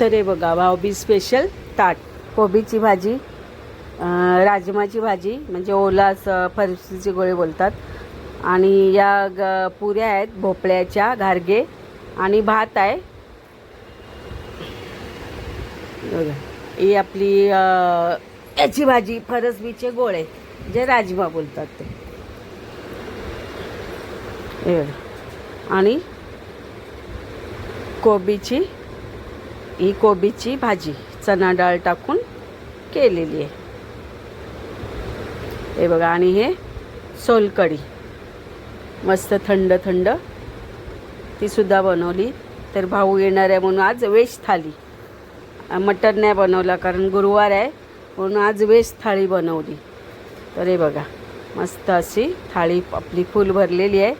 तर हे बघा भाऊबी स्पेशल ताट. कोबीची भाजी राजमाची भाजी म्हणजे ओला असं फरसीचे गोळे बोलतात. आणि या ग पुऱ्या आहेत भोपळ्याच्या घारगे आणि भात आहे. बघा ही आपली याची भाजी फरसबीचे गोळे जे राजमा बोलतात ते. हे आणि कोबीची ही कोबीची भाजी चना डाळ टाकून केलेली आहे. हे बघा आणि हे सोलकढी. मस्त थंड थंड. ती सुद्धा बनवली. तर भाऊ येणार आहे म्हणून आज वेज थाली मटण नाही बनवला कारण गुरुवार आहे. म्हणून आज वेज थाळी बनवली. तर हे बघा मस्त अशी थाळी आपली फुल भरलेली आहे.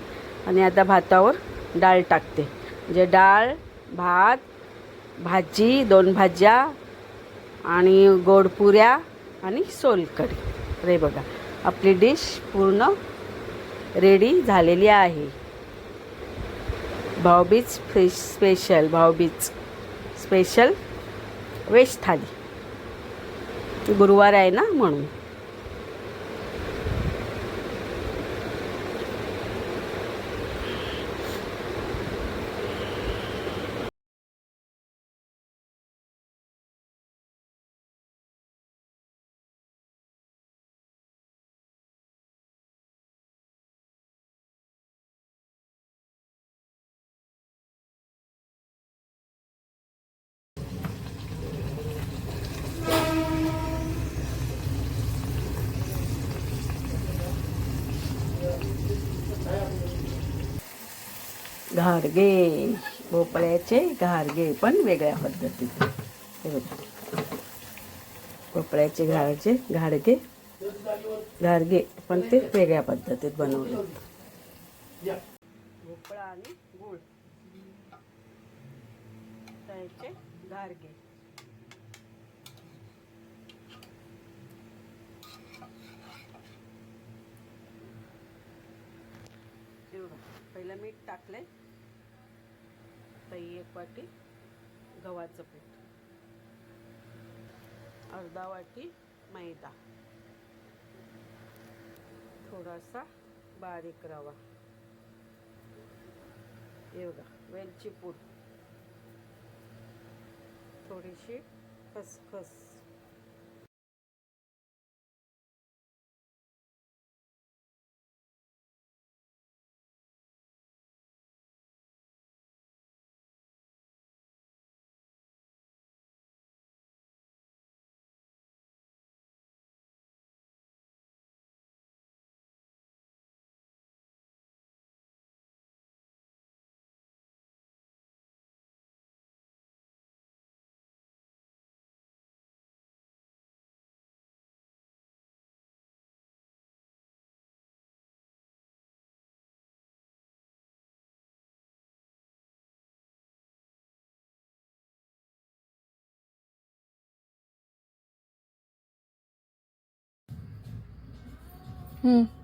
आणि आता भातावर डाळ टाकते. म्हणजे डाळ भात भाजी दोन भाज्या आणि गोडपुऱ्या आणि सोलकढी. रे बघा आपली डिश पूर्ण रेडी झालेली आहे. Bhaubeej fish special Bhaubeej special veg thali. गुरुवार आहे ना म्हणून. घारगे. भोपळ्याचे घारगे पण वेगळ्या पद्धतीचे. हे बघा. भोपळ्याचे घारचे घाडगे घारगे पण ते वेगळ्या पद्धतीत बनवले. भोपळा आणि गुळ. त्याचे घारगे. पहिलं मीठ टाकलंय एक वाटी गव्हाचं पीठ. अर्धा वाटी मैदा. थोडासा बारीक रवा. एवढा वेलची पूड. थोडीशी खसखस. Hmm.